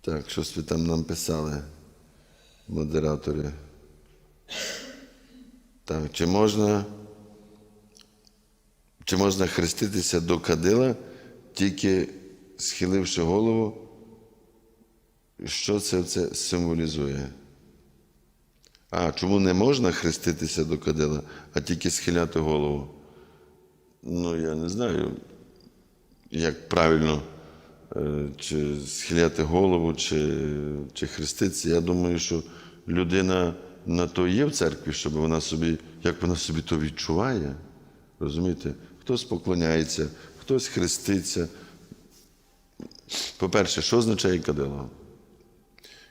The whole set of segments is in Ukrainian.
Так, щось ви там нам писали, модератори. Так, чи можна, чи можна хреститися до кадила, тільки схиливши голову? Що це, це символізує? А, чому не можна хреститися до кадила, а тільки схиляти голову? Ну, я не знаю, як правильно, чи схиляти голову, чи, чи хреститися. Я думаю, що людина на то є в церкві, щоб вона собі, як вона собі то відчуває. Розумієте? Хтось поклоняється, хтось хреститься. По-перше, що означає кадило?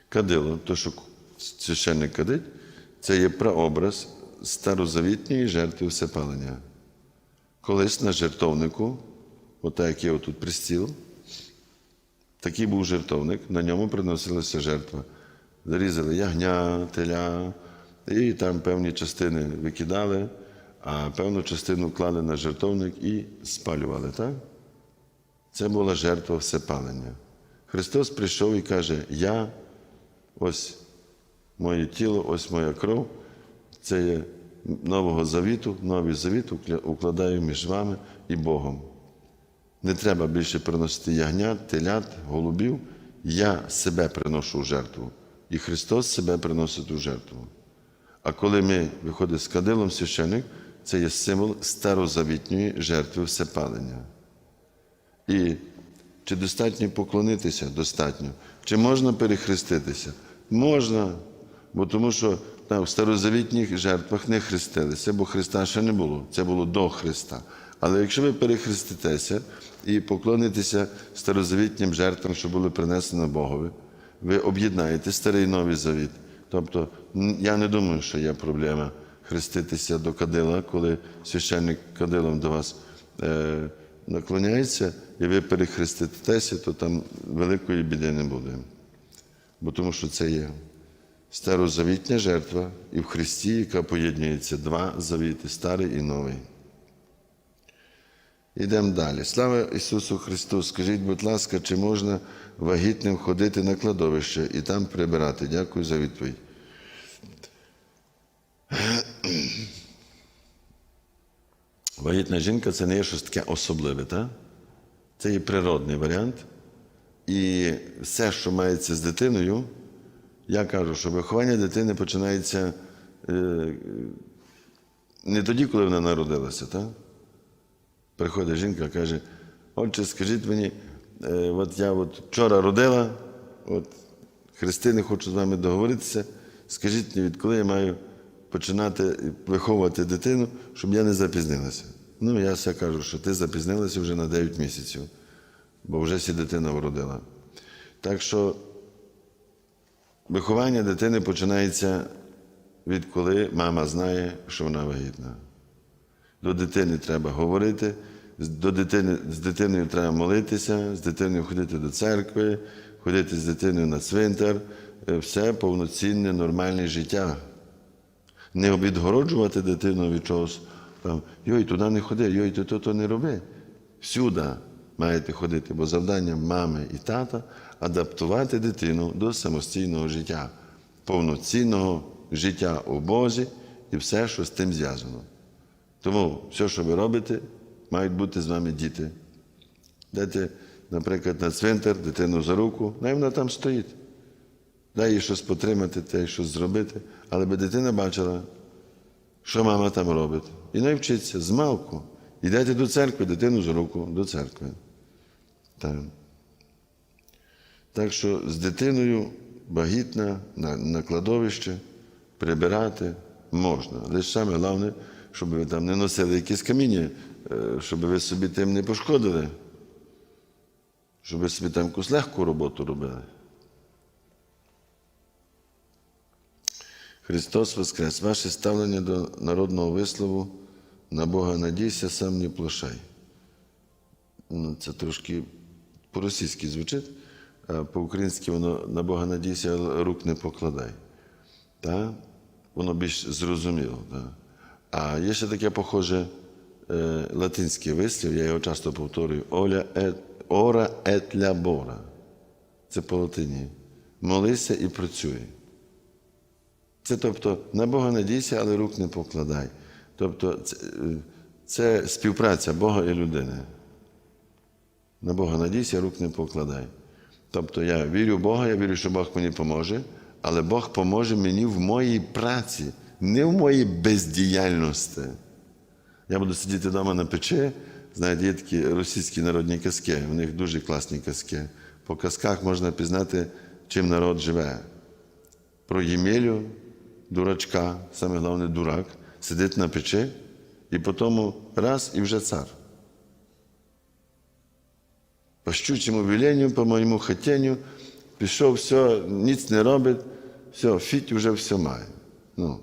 Кадило, то, що священник кадить, це є прообраз старозавітньої жертви всепалення. Колись на жертовнику, отак як є отут пристіл, такий був жертовник, на ньому приносилася жертва. Зарізали ягня, теля, і там певні частини викидали, а певну частину клали на жертовник і спалювали. Так? Це була жертва всепалення. Христос прийшов і каже: Я, ось моє тіло, ось моя кров, це є нового завіту, новий завіт укладаю між вами і Богом. Не треба більше приносити ягнят, телят, голубів. Я себе приношу в жертву. І Христос себе приносить у жертву. А коли ми виходимо з кадилом священик, це є символ старозавітньої жертви всепалення. І чи достатньо поклонитися? Достатньо. Чи можна перехреститися? Можна. Бо тому що там, в старозавітніх жертвах не хрестилися, бо Христа ще не було. Це було до Христа. Але якщо ви перехреститеся і поклонитеся старозавітнім жертвам, що були принесені Богові, ви об'єднаєте старий новий завіт. Тобто, я не думаю, що є проблема хреститися до кадила, коли священник кадилом до вас е, наклоняється, і ви перехреститеся, то там великої біди не буде. Бо тому що це є старозавітня жертва і в Христі, яка поєднується два завіти старий і новий. Йдемо далі. Слава Ісусу Христу! Скажіть, будь ласка, чи можна вагітним ходити на кладовище і там прибирати? Дякую за відповідь. Вагітна жінка це не є щось таке особливе, так? Це є природний варіант. І все, що мається з дитиною, я кажу, що виховання дитини починається е, не тоді, коли вона народилася, так? Приходить жінка каже: отче, скажіть мені, е, от я от вчора родила, от Христини, хочу з вами договоритися. Скажіть мені, відколи я маю починати виховувати дитину, щоб я не запізнилася. Ну, я все кажу, що ти запізнилася вже на 9 місяців, бо вже сі дитина вродила. Так що виховання дитини починається відколи мама знає, що вона вагітна. До дитини треба говорити, до дитини, з дитиною треба молитися, з дитиною ходити до церкви, ходити з дитиною на цвинтар. Е, Все повноцінне, нормальне життя. Не відгороджувати дитину від чогось. Там, йой, туди не ходи, йой, ти то, то не роби. Всюди маєте ходити, бо завдання мами і тата адаптувати дитину до самостійного життя, повноцінного життя у Бозі і все, що з тим зв'язано. Тому все, що ви робите, мають бути з вами діти. Дайте, наприклад, на цвинтар дитину за руку, най вона там стоїть. Дай їй щось потримати, дай щось зробити, але би дитина бачила, що мама там робить. І не вчиться з малку. Йдете до церкви, дитину за руку до церкви. Так. Так що з дитиною вагітна на, на кладовище прибирати можна. Лише саме головне, щоб ви там не носили якісь каміння, е, щоб ви собі тим не пошкодили, щоб ви собі там якусь легку роботу робили. Христос Воскрес! Ваше ставлення до народного вислову на Бога надійся, сам не плашай. Ну, це трошки по-російськи звучить, а по-українськи воно на Бога надійся, рук не покладай. Та? Воно більш зрозуміло. Та? А є ще таке похоже е, латинське вислів, я його часто повторюю: Оля ет, ора et labora. Це по латині. молися і працюй. Це тобто на Бога надійся, але рук не покладай. Тобто це, е, це співпраця Бога і людини. На Бога надійся, рук не покладай. Тобто я вірю в Бога, я вірю, що Бог мені поможе, але Бог поможе мені в моїй праці, не в моїй бездіяльності. Я буду сидіти вдома на печі, знаєте, є такі російські народні казки, у них дуже класні казки. По казках можна пізнати, чим народ живе. Про Ємелю, дурачка, саме головне дурак, сидить на печі, і потім раз і вже цар. По щучому веленню, по моєму хотінню, пішов, все, ніц не робить, все, фіть вже все має. Ну.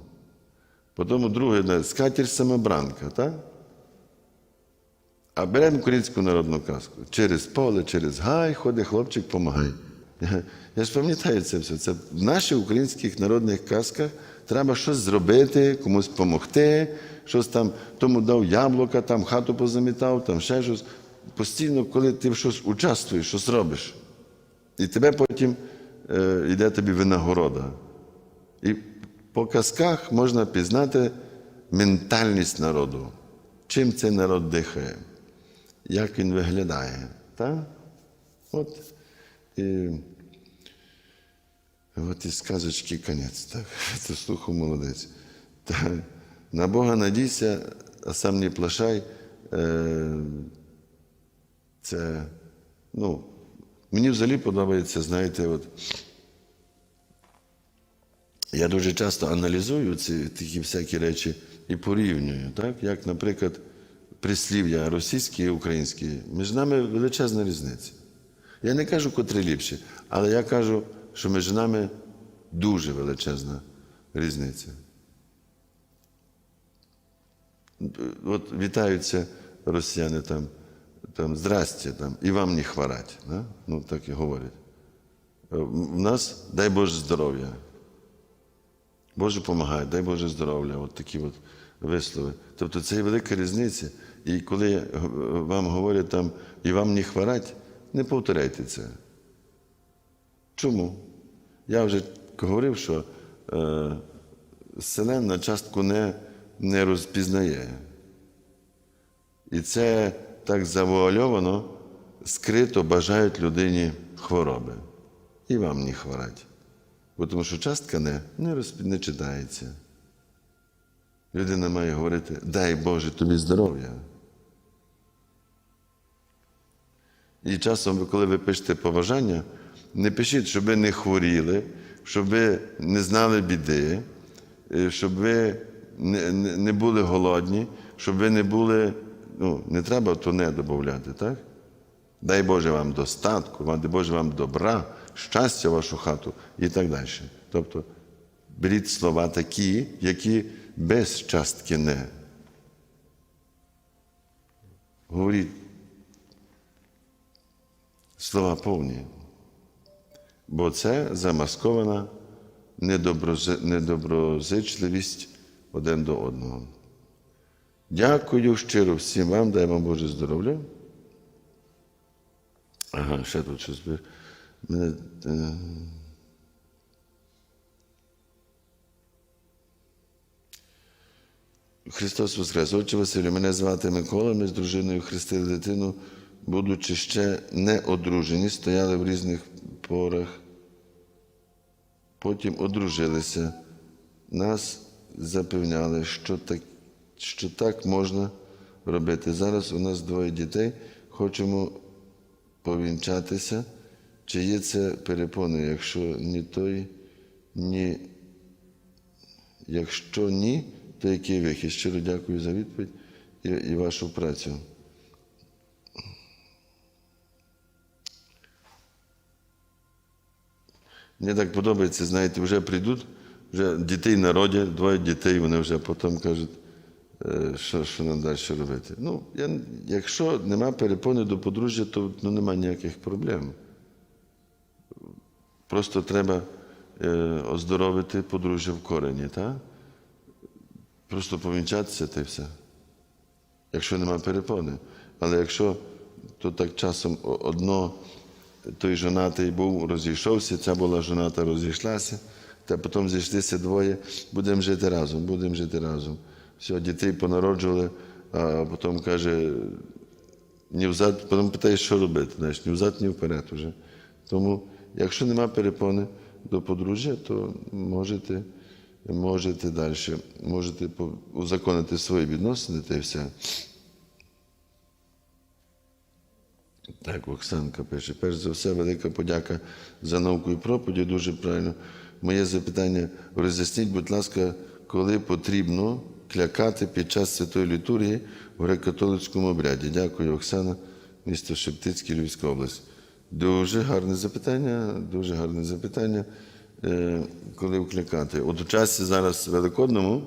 Потім друге, скатір самобранка, так? А беремо українську народну казку. Через поле, через гай ходить хлопчик, помагай. Я, я ж пам'ятаю це все. Це в наших українських народних казках треба щось зробити, комусь допомогти, щось там, тому дав яблука, там хату позамітав, там ще щось. Постійно, коли ти щось участвуєш, щось робиш, і тебе потім е, йде тобі винагорода. І по казках можна пізнати ментальність народу, чим цей народ дихає, як він виглядає. Так? От, і, от і сказочки конець. Так? Це слуху молодець. Так. На Бога надійся, а сам не плашай. Е, це, ну, мені взагалі подобається, знаєте, от. Я дуже часто аналізую ці такі всякі речі і порівнюю, так? як, наприклад, прислів'я російське і українське. Між нами величезна різниця. Я не кажу, котрі ліпші, але я кажу, що між нами дуже величезна різниця. От вітаються росіяни там, там здрасте, там, і вам не хворать. Да? Ну, так і говорять. У нас дай Боже здоров'я. Боже помагає, дай Боже здоров'я, от такі от вислови. Тобто це є велика різниця. І коли вам говорять там і вам не хворать, не повторяйте це. Чому? Я вже говорив, що е, Вселенна частку не, не розпізнає. І це так завуальовано, скрито бажають людині хвороби. І вам не хворать. Бо тому що частка не, не, розп... не читається. Людина має говорити, дай Боже тобі здоров'я. І часом, коли ви пишете побажання, не пишіть, щоб ви не хворіли, щоб ви не знали біди, е, щоб ви не, не, були голодні, щоб ви не були, ну, не треба то не додати, так? Дай Боже вам достатку, дай Боже вам добра, щастя в вашу хату і так далі. Тобто беріть слова такі, які без частки не. Говоріть слова повні. Бо це замаскована недоброзичливість один до одного. Дякую щиро всім вам, дай вам Боже здоров'я. Ага, ще тут щось. Мене, е, Христос Воскрес. Отче Василю, мене звати Микола, ми з дружиною хрестили дитину, будучи ще не одружені, стояли в різних порах, потім одружилися. Нас запевняли, що так, що так можна робити. Зараз у нас двоє дітей, хочемо повінчатися. Чи є це перепоною? Якщо ні той, ні. Якщо ні, то який вихід? Щиро дякую за відповідь і, і вашу працю. Мені так подобається, знаєте, вже прийдуть, вже дітей народять, двоє дітей, вони вже потім кажуть, е, що, що нам далі робити. Ну, я, якщо нема перепони до подружжя, то ну, нема ніяких проблем. Просто треба е, оздоровити подружжя в корені, так? Просто повінчатися та й все. Якщо нема перепони. Але якщо то так часом одно той жонатий був, розійшовся, ця була жоната, розійшлася, та потім зійшлися двоє, будемо жити разом, будемо жити разом. Все, дітей понароджували, а потім каже, ні взад, потім питає, що робити. Знаєш, ні взад, ні вперед уже. Тому, якщо нема перепони до подружжя, то можете, можете далі, можете узаконити свої відносини та й все. Так, Оксанка пише. Перш за все, велика подяка за науку і проповіді. Дуже правильно. Моє запитання: роз'ясніть, будь ласка, коли потрібно клякати під час святої літургії в греко-католицькому обряді. Дякую, Оксана, місто Шептицький, Львівська область. Дуже гарне запитання, дуже гарне запитання. Е, Коли вкликати? От у часі зараз Великодному,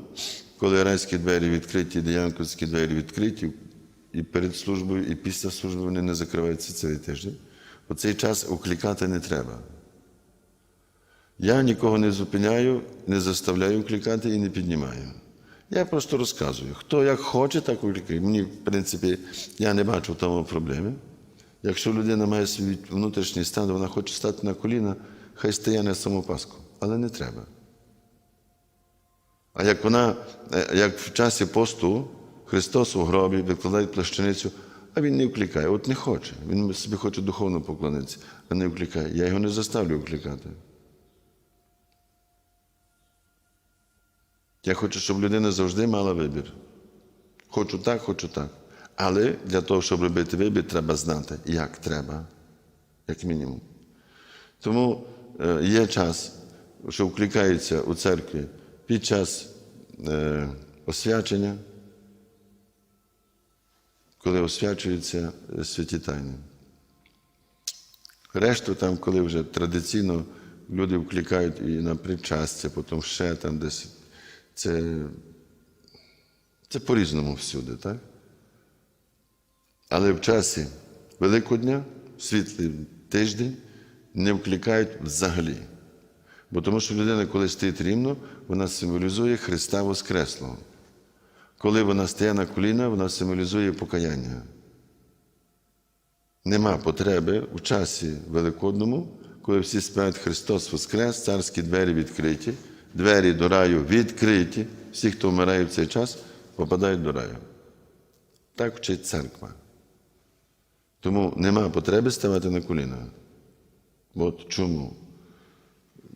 коли райські двері відкриті, диянковські двері відкриті, і перед службою, і після служби вони не закриваються цілий тиждень. У цей час укликати не треба. Я нікого не зупиняю, не заставляю укликати і не піднімаю. Я просто розказую. Хто як хоче, так укликає. Мені, в принципі, я не бачу в тому проблеми. Якщо людина має свій внутрішній стан, вона хоче стати на коліна, хай стає на самопаску. Але не треба. А як вона, е, як в часі посту Христос у гробі викладає плащаницю, а він не вкликає. От не хоче. Він собі хоче духовно поклонитися, а не вкликає. Я його не заставлю вкликати. Я хочу, щоб людина завжди мала вибір. Хочу так, хочу так. Але для того, щоб робити вибір, треба знати, як треба, як мінімум. Тому е, є час, що вкликається у церкві під час е, освячення, коли освячуються е, святі тайни. Решту там, коли вже традиційно люди вкликають і на причастя, потім ще там десь. Це, це по-різному всюди, так? Але в часі Великодня, світлий тиждень, не вкликають взагалі. Бо тому що людина, коли стоїть рівно, вона символізує Христа Воскреслого. Коли вона стає на коліна, вона символізує покаяння. Нема потреби в часі Великодному, коли всі співають Христос Воскрес, царські двері відкриті, двері до раю відкриті. Всі, хто вмирає в цей час, попадають до раю. Так вчить церква. Тому нема потреби ставати на коліна. От чому?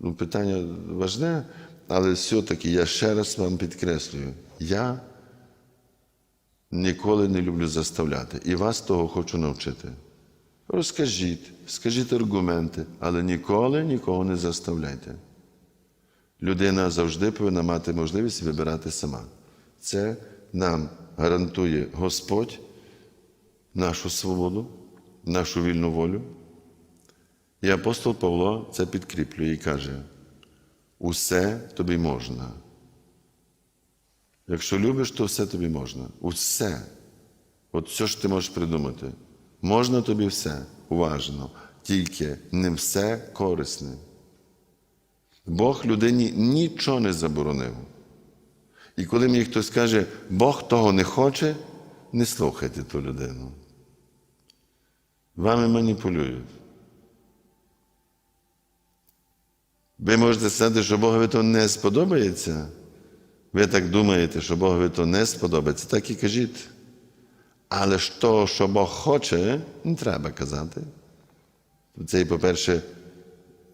Ну, питання важне, але все-таки я ще раз вам підкреслюю, я ніколи не люблю заставляти. І вас того хочу навчити. Розкажіть, скажіть аргументи, але ніколи нікого не заставляйте. Людина завжди повинна мати можливість вибирати сама. Це нам гарантує Господь нашу свободу, нашу вільну волю. І апостол Павло це підкріплює і каже: усе тобі можна. Якщо любиш, то все тобі можна. Усе. От все ж ти можеш придумати. Можна тобі все уважно, тільки не все корисне. Бог людині нічого не заборонив. І коли мені хтось каже, Бог того не хоче, не слухайте ту людину. Вами маніпулюють. Ви можете сказати, що Богові то не сподобається. Ви так думаєте, що Богові то не сподобається, так і кажіть. Але ж то, що Бог хоче, не треба казати. Це, по-перше,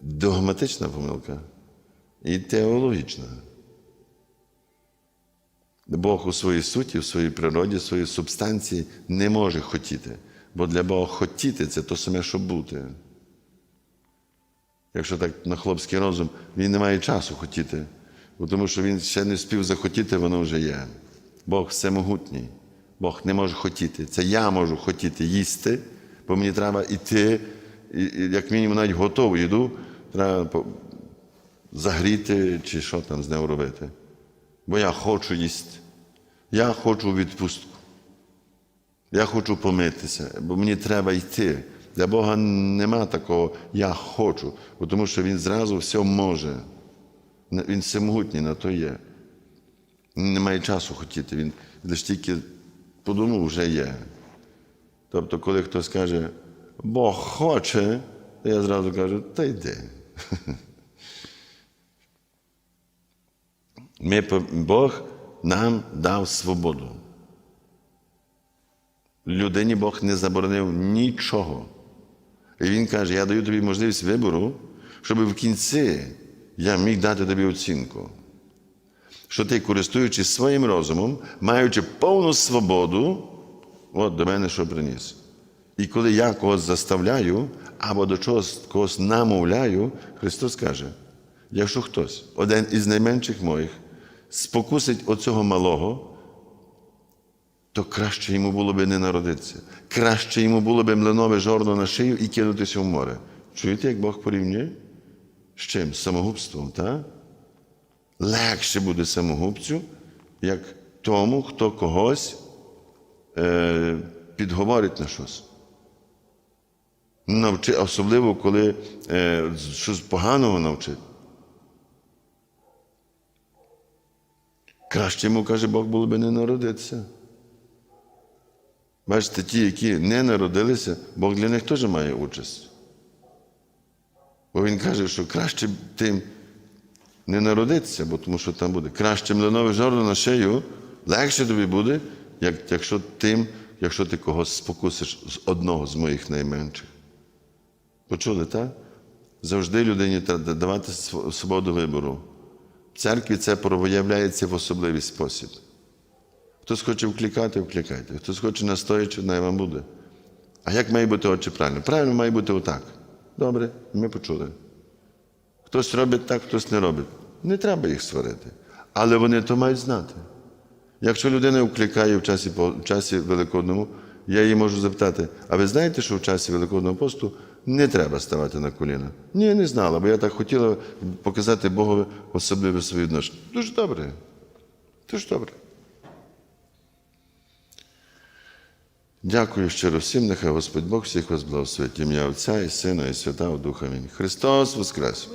догматична помилка і теологічна. Бог у своїй суті, в своїй природі, в своїй субстанції не може хотіти. Бо для Бога хотіти це то саме, що бути. Якщо так на хлопський розум, він не має часу хотіти, бо тому що він ще не спів захотіти, воно вже є. Бог всемогутній. Бог не може хотіти. Це я можу хотіти їсти, бо мені треба йти, як мінімум навіть готову їду, треба загріти чи що там з нею робити. Бо я хочу їсти. Я хочу відпустку. Я хочу помитися, бо мені треба йти. Для Бога нема такого я хочу, бо тому що Він зразу все може. Він всемогутній на то є. Він не має часу хотіти, він лише тільки подумав, вже є. Тобто, коли хтось каже, Бог хоче, то я зразу кажу, та йди. Ми, Бог нам дав свободу. Людині Бог не заборонив нічого. І Він каже, я даю тобі можливість вибору, щоб в кінці я міг дати тобі оцінку. Що ти, користуючись своїм розумом, маючи повну свободу, от до мене що приніс. І коли я когось заставляю або до чогось когось намовляю, Христос каже: якщо хтось, один із найменших моїх, спокусить оцього малого, то краще йому було би не народитися. Краще йому було би млинове жорно на шию і кинутися в море. Чуєте, як Бог порівнює? З чим? З самогубством, так? Легше буде самогубцю, як тому, хто когось е, підговорить на щось. Навчи, особливо, коли е, щось поганого навчить. Краще йому, каже Бог, було би не народитися. Бачите, ті, які не народилися, Бог для них теж має участь. Бо Він каже, що краще тим не народитися, бо тому що там буде краще млинове жорно на шею, легше тобі буде, як, якщо тим, якщо ти когось спокусиш з одного з моїх найменших. Почули, так? Завжди людині треба давати свободу вибору. В церкві це проявляється в особливий спосіб. Хтось хоче вкликати, вкликайте. Хтось хоче настоячи, най вам буде. А як має бути отче правильно? Правильно має бути отак. Добре, ми почули. Хтось робить так, хтось не робить. Не треба їх сварити. Але вони то мають знати. Якщо людина вкликає в часі, в часі Великодному, я її можу запитати, а ви знаєте, що в часі Великодного посту не треба ставати на коліна? Ні, не знала, бо я так хотіла показати Богові особливе своє відношення. Дуже добре. Дуже добре. Дякую щиро всім, нехай Господь Бог всіх вас благословить. Ім'я Отця і Сина, і Святого Духа. Амінь. Христос Воскрес!